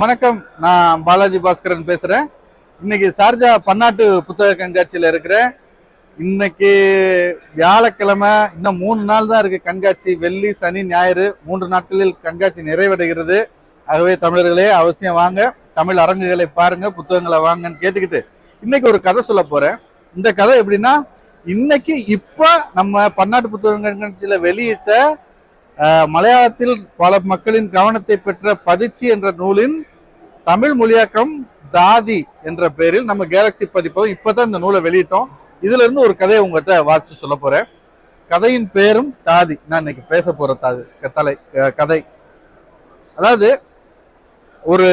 வணக்கம். நான் பாலாஜி பாஸ்கரன் பேசுகிறேன் இன்னைக்கு சார்ஜா பன்னாட்டு புத்தக கண்காட்சியில் இருக்கிறேன். இன்னைக்கு வியாழக்கிழமை இன்னும் மூணு நாள் தான் இருக்குது கண்காட்சி. வெள்ளி சனி ஞாயிறு மூன்று நாட்களில் கண்காட்சி நிறைவடைகிறது. ஆகவே தமிழர்களே அவசியம் வாங்க. தமிழ் அரங்குகளை பாருங்கள் புத்தகங்களை வாங்கன்னு கேட்டுக்கிட்டு இன்னைக்கு ஒரு கதை சொல்ல போகிறேன் இந்த கதை எப்படின்னா இன்னைக்கு இப்போ நம்ம பன்னாட்டு புத்தக கண்காட்சியில் வெளியிட்ட மலையாளத்தில் பல மக்களின் கவனத்தை பெற்ற பதிச்சி என்ற நூலின் தமிழ் மொழியாக்கம் தாதி என்ற பெயரில் நம்ம கேலக்சி பதிப்பகம் இப்பதான் இந்த நூலை வெளியிட்டோம். இதுல இருந்து ஒரு கதையை உங்ககிட்ட வாசிச்சு சொல்ல போறேன். கதையின் பேரும் தாதி. நான் இன்னைக்கு பேச போற தாது கத்தலை கதை. அதாவது ஒரு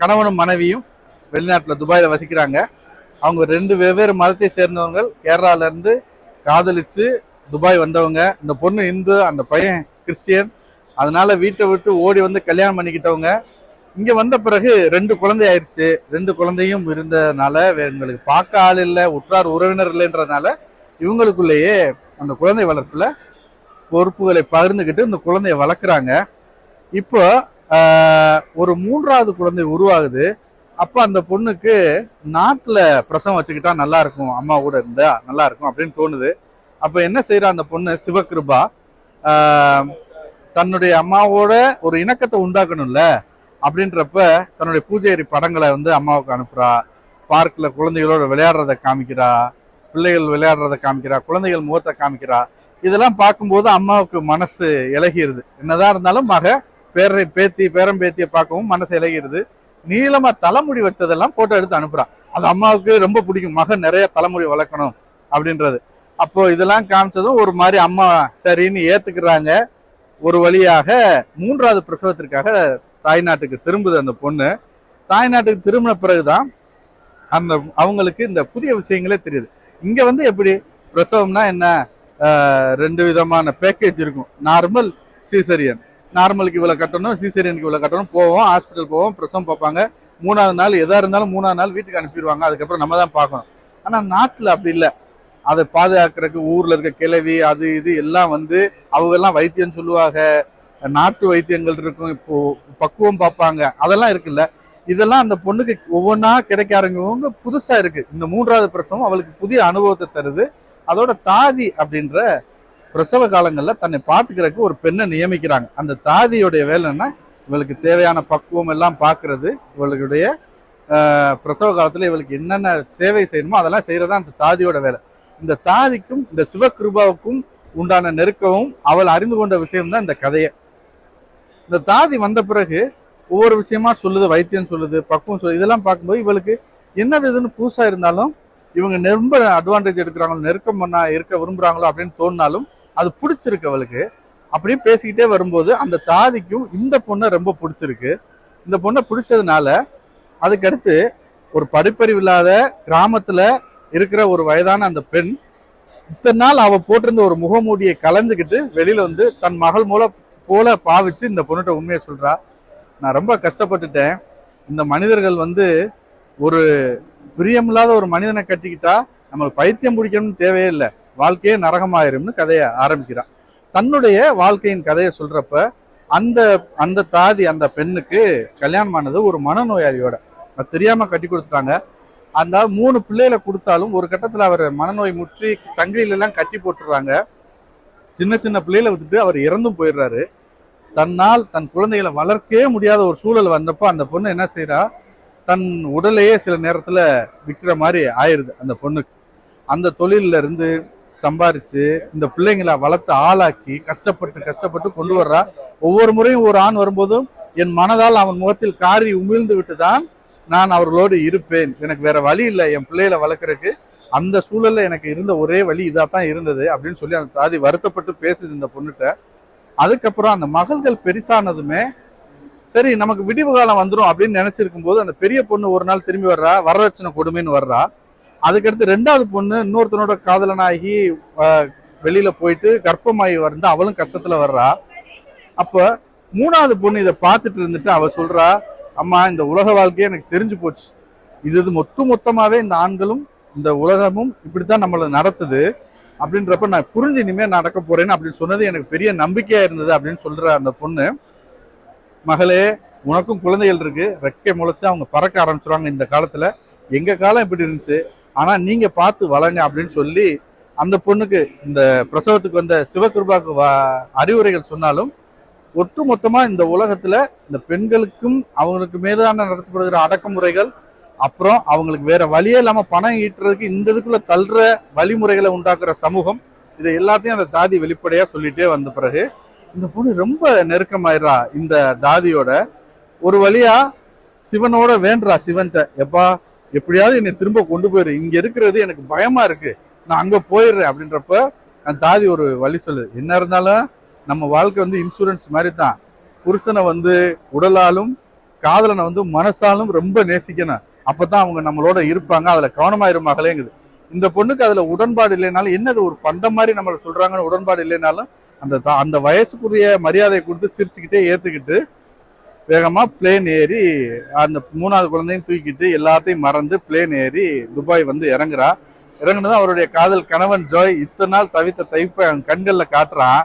கணவனும் மனைவியும் வெளிநாட்டில் துபாயில் வசிக்கிறாங்க. அவங்க ரெண்டு வெவ்வேறு மதத்தை சேர்ந்தவங்க கேரளால காதலித்து காதலிச்சு துபாய் வந்தவங்க இந்த பொண்ணு இந்து அந்த பையன் கிறிஸ்டியன் அதனால வீட்டை விட்டு ஓடி வந்து கல்யாணம் பண்ணிக்கிட்டவங்க இங்கே வந்த பிறகு ரெண்டு குழந்தை ஆயிடுச்சு. ரெண்டு குழந்தையும் இருந்ததுனால எங்களுக்கு பார்க்க ஆள் இல்லை உற்றார் உறவினர் இல்லைன்றதுனால இவங்களுக்குள்ளேயே அந்த குழந்தை வளர்ப்பில் பொறுப்புகளை பகிர்ந்துக்கிட்டு இந்த குழந்தைய வளர்க்குறாங்க. இப்போ ஒரு மூன்றாவது குழந்தை உருவாகுது. அப்போ அந்த பொண்ணுக்கு நாட்டில் பிரசவம் வச்சுக்கிட்டா நல்லா இருக்கும் அம்மா கூட இருந்தா நல்லா இருக்கும் அப்படின்னு தோணுது. அப்போ என்ன செய்யறா அந்த பொண்ணு? சிவகிருபா. தன்னுடைய அம்மாவோட ஒரு இணக்கத்தை உண்டாக்கணும்ல? அப்படின்றப்ப தன்னுடைய பூஜையரி படங்களை வந்து அம்மாவுக்கு அனுப்புறா. பார்க்கில் குழந்தைகளோட விளையாடுறத காமிக்கிறா. பிள்ளைகள் விளையாடுறத காமிக்கிறா. குழந்தைகள் முகத்தை காமிக்கிறா. இதெல்லாம் பார்க்கும்போது அம்மாவுக்கு மனசு இலகிருது. என்னதான் இருந்தாலும் மக பேரை பேத்தி பேரம் பேத்தியை பார்க்கவும் மனசு இலகிருது. நீளமாக தலைமுடி வச்சதெல்லாம் ஃபோட்டோ எடுத்து அனுப்புறான் அது அம்மாவுக்கு ரொம்ப பிடிக்கும். மகன் நிறைய தலைமுடி வளர்க்கணும் அப்படின்றது. அப்போ இதெல்லாம் காமிச்சதும் ஒரு மாதிரி அம்மா சரின்னு ஏத்துக்கிறாங்க. ஒரு வழியாக மூன்றாவது பிரசவத்திற்காக தாய்நாட்டுக்கு திரும்புது அந்த பொண்ணு. தாய்நாட்டுக்கு திரும்பின பிறகுதான் அந்த அவங்களுக்கு இந்த புதிய விஷயங்களே தெரியுது. இங்க வந்து எப்படி பிரசவம்னா என்ன? ரெண்டு விதமான பேக்கேஜ் இருக்கும். நார்மல் சீசரியன் நார்மலுக்கு இவ்வளோ கட்டணும் சீசரியனுக்கு இவ்வளோ கட்டணும். போவோம் ஹாஸ்பிட்டல் போவோம் பிரசவம் பார்ப்பாங்க. மூணாவது நாள் எதாக இருந்தாலும் மூணாவது நாள் வீட்டுக்கு அனுப்பிடுவாங்க. அதுக்கப்புறம் நம்ம தான் பார்க்கணும். ஆனால் நாட்டில் அப்படி இல்லை. அதை பாதுகாக்கிறதுக்கு ஊரில் இருக்க கிளவி அது இது எல்லாம் வந்து அவங்க எல்லாம் வைத்தியம் சொல்லுவாங்க. நாட்டு வைத்தியங்கள் இருக்கும். இப்போ பக்குவம் பார்ப்பாங்க. அதெல்லாம் இருக்குல்ல. இதெல்லாம் அந்த பொண்ணுக்கு ஒவ்வொன்றா கிடைக்க ஆரம்பிவங்க புதுசாக இருக்குது இந்த மூன்றாவது பிரசவம் அவளுக்கு புதிய அனுபவத்தை தருது. அதோட தாதி அப்படின்ற பிரசவ காலங்களில் தன்னை பார்த்துக்கிறதுக்கு ஒரு பெண்ணை நியமிக்கிறாங்க. அந்த தாதியுடைய வேலைன்னா இவளுக்கு தேவையான பக்குவம் எல்லாம் பார்க்கறது. இவளுடைய பிரசவ காலத்தில் இவளுக்கு என்னென்ன சேவை செய்யணுமோ அதெல்லாம் செய்யறதா அந்த தாதியோட வேலை. இந்த தாதிக்கும் இந்த சிவகிருபாவுக்கும் உண்டான நெருக்கமும் அவள் அறிந்து கொண்ட விஷயம் தான் இந்த கதையை. இந்த தாதி வந்த பிறகு ஒவ்வொரு விஷயமா சொல்லுது வைத்தியம் சொல்லுது பக்குவம் சொல்லுது. இதெல்லாம் பார்க்கும்போது இவளுக்கு என்னது இதுன்னு புதுசா இருந்தாலும் இவங்க ரொம்ப அட்வான்டேஜ் எடுக்கிறாங்களோ நெருக்கம் பண்ணா இருக்க விரும்புறாங்களோ அப்படின்னு தோணினாலும் அது பிடிச்சிருக்கு அவளுக்கு. அப்படியே பேசிக்கிட்டே வரும்போது அந்த தாதிக்கும் இந்த பொண்ணை ரொம்ப பிடிச்சிருக்கு. இந்த பொண்ணை பிடிச்சதுனால அதுக்கடுத்து ஒரு படிப்பறிவு இல்லாத கிராமத்துல இருக்கிற ஒரு வயதான அந்த பெண் இத்தனை நாள் அவ போட்டிருந்த ஒரு முகமூடியை கலந்துக்கிட்டு வெளியில வந்து தன் மகள் மூல போல பாவிச்சு இந்த பொண்ணுகிட்ட உண்மையை சொல்றா. நான் ரொம்ப கஷ்டப்பட்டுட்டேன். இந்த மனிதர்கள் வந்து ஒரு பிரியமில்லாத ஒரு மனிதனை கட்டிக்கிட்டா நம்மளுக்கு பைத்தியம் பிடிக்கணும்னு தேவையே இல்லை. வாழ்க்கையே நரகமாயிரும்னு கதையை ஆரம்பிக்கிறான் தன்னுடைய வாழ்க்கையின் கதையை சொல்றப்ப அந்த அந்த தாதி அந்த பெண்ணுக்கு கல்யாணம் ஆனது ஒரு மனநோயாளியோட. அது தெரியாம கட்டி கொடுத்துட்டாங்க. அந்த மூணு பிள்ளைகளை கொடுத்தாலும் ஒரு கட்டத்தில் அவர் மனநோய் முற்றி சங்கிலிலெல்லாம் கட்டி போட்டுடுறாங்க சின்ன சின்ன பிள்ளைகளை விட்டுட்டு அவர் இறந்தும் போயிடுறாரு. தன்னால் தன் குழந்தைகளை வளர்க்கவே முடியாத ஒரு சூழல் வந்தப்போ அந்த பொண்ணு என்ன செய்கிறா தன் உடலையே சில நேரத்தில் விற்கிற மாதிரி ஆயிருது அந்த பொண்ணுக்கு. அந்த தொழிலில் இருந்து சம்பாரிச்சு இந்த பிள்ளைங்களை வளர்த்து ஆளாக்கி கஷ்டப்பட்டு கஷ்டப்பட்டு கொண்டு வர்றா. ஒவ்வொரு முறையும் ஒரு ஆண் வரும்போதும் என் மனதால் அவன் முகத்தில் காரி உமிழ்ந்து விட்டு தான் நான் அவர்களோடு இருப்பேன். எனக்கு வேற வழி இல்லை. என் பிள்ளைகளை வளர்க்குறதுக்கு அந்த சூழல்ல எனக்கு இருந்த ஒரே வழி இதாக தான் இருந்தது அப்படின்னு சொல்லி அந்த தாதி வருத்தப்பட்டு பேசுது இந்த பொண்ணுகிட்ட. அதுக்கப்புறம் அந்த மகள்கள் பெருசானதுமே சரி நமக்கு விடிவு காலம் வந்துடும் அப்படின்னு நினைச்சிருக்கும் போது அந்த பெரிய பொண்ணு ஒரு நாள் திரும்பி வர்றா வரதட்சணை கொடுமைன்னு வர்றா. அதுக்கடுத்து ரெண்டாவது பொண்ணு இன்னொருத்தனோட காதலனாகி ஆஹ், வெளியில போயிட்டு கர்ப்பமாகி வந்து அவளும் கஷ்டத்துல வர்றா. அப்ப மூணாவது பொண்ணு இதை பார்த்துட்டு இருந்துட்டு அவ சொல்றா அம்மா இந்த உலக வாழ்க்கையே எனக்கு தெரிஞ்சு போச்சு. இது இது மொத்த மொத்தமாகவே இந்த ஆண்களும் இந்த உலகமும் இப்படித்தான் நம்மளை நடத்துது அப்படின்றப்ப நான் புரிஞ்சு இனிமேல் நடக்க போறேன்னு அப்படின்னு சொன்னது எனக்கு பெரிய நம்பிக்கையா இருந்தது அப்படின்னு சொல்ற அந்த பொண்ணு. மகளே உனக்கும் குழந்தைகள் இருக்கு. ரெக்கை முளைச்சு அவங்க பறக்க ஆரம்பிச்சிருவாங்க இந்த காலத்துல. எங்க காலம் இப்படி இருந்துச்சு? ஆனா நீங்க பார்த்து வளங்க அப்படின்னு சொல்லி அந்த பொண்ணுக்கு இந்த பிரசவத்துக்கு வந்த சிவகிருபாக்கு வா அறிவுரைகள் சொன்னாலும் ஒட்டுமொத்தமாக இந்த உலகத்தில் இந்த பெண்களுக்கும் அவங்களுக்கு மேலான நடத்தப்படுகிற அடக்குமுறைகள் அப்புறம் அவங்களுக்கு வேற வழியே இல்லாமல் பணம் ஈட்டுறதுக்கு இந்த இதுக்குள்ள தள்ளுற வழிமுறைகளை உண்டாக்குற சமூகம் இதை எல்லாத்தையும் அந்த தாதி வெளிப்படையாக சொல்லிட்டே வந்த பிறகு இந்த பொண்ணு ரொம்ப நெருக்கமாயிடுறா இந்த தாதியோட. ஒரு வழியா சிவனோட வேண்டா சிவன்கிட்ட எப்பா எப்படியாவது என்னை திரும்ப கொண்டு போயிரு இங்க இருக்கிறது எனக்கு பயமா இருக்கு நான் அங்க போயிடுறேன் அப்படின்றப்ப அந்த தாதி ஒரு வழி சொல்லு என்ன இருந்தாலும் நம்ம வாழ்க்கை வந்து இன்சூரன்ஸ் மாதிரி தான் புருஷனை வந்து உடலாலும் காதலனை வந்து மனசாலும் ரொம்ப நேசிக்கணும். அப்பதான் அவங்க நம்மளோட இருப்பாங்க. அதுல கவனமா இரு இந்த பொண்ணுக்கு அதுல உடன்பாடு இல்லைனாலும் என்னது ஒரு பண்டம் மாதிரி நம்மளை சொல்றாங்கன்னு உடன்பாடு இல்லைனாலும் அந்த தா- அந்த வயசுக்குரிய மரியாதையை கொடுத்து சிரிச்சுக்கிட்டே ஏத்துக்கிட்டு வேகமா பிளேன் ஏறி அந்த மூணாவது குழந்தையும் தூக்கிட்டு எல்லாத்தையும் மறந்து பிளேன் ஏறி துபாய் வந்து இறங்குறா. இறங்குனதும் அவருடைய காதல் கணவன் ஜோய் இத்தனை நாள் தவித்த தவிப்பை அவன் காட்டுறான்.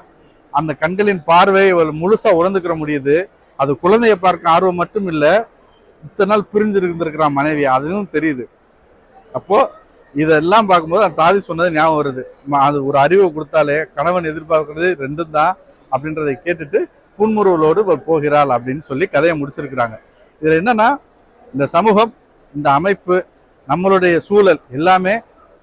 அந்த கண்களின் பார்வையை முழுசா உழந்துக்கிற முடியுது. அது குழந்தையை பார்க்க ஆர்வம் மட்டும் இல்ல இத்தனை நாள் பிரிஞ்சு இருந்திருக்கிறான் மனைவி அதுவும் தெரியுது. அப்போ இதெல்லாம் பார்க்கும்போது அந்த தாதி சொன்னது ஞாபகம் வருது. அது ஒரு அறிவை கொடுத்தாலே கணவன் எதிர்பார்க்கறது ரெண்டும் தான் அப்படின்றதை கேட்டுட்டு புன்முறுவலோடு போகிறாள் அப்படின்னு சொல்லி கதையை முடிச்சிருக்கிறாங்க. இதுல என்னன்னா இந்த சமூகம் இந்த அமைப்பு நம்மளுடைய சூழல் எல்லாமே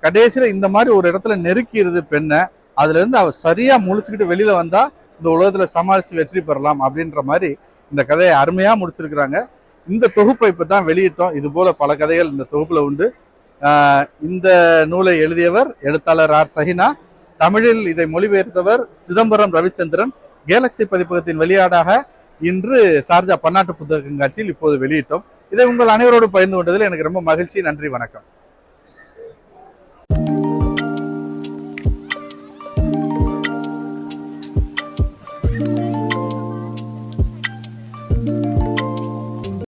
கடைசியில் இந்த மாதிரி ஒரு இடத்துல நெருக்கிடுது பெண்ணை அதுல இருந்து சரியாக சரியா முழிச்சுக்கிட்டு வெளியில வந்தா இந்த உலகத்துல சமாளிச்சு வெற்றி பெறலாம் அப்படின்ற மாதிரி இந்த கதையை அருமையா முடிச்சிருக்கிறாங்க. இந்த தொகுப்பை இப்போ தான் வெளியிட்டோம். இது போல பல கதைகள் இந்த தொகுப்புல உண்டு. இந்த நூலை எழுதியவர் எழுத்தாளர் ஆர் சஹினா தமிழில் இதை மொழிபெயர்த்தவர் சிதம்பரம் ரவிச்சந்திரன். கேலக்ஸி பதிப்பகத்தின் வெளியாடாக இன்று சார்ஜா பன்னாட்டு புத்தக கண்காட்சியில் இப்போது வெளியிட்டோம். இதை உங்கள் அனைவரோடு பகிர்ந்து கொண்டதில் எனக்கு ரொம்ப மகிழ்ச்சி. நன்றி வணக்கம்.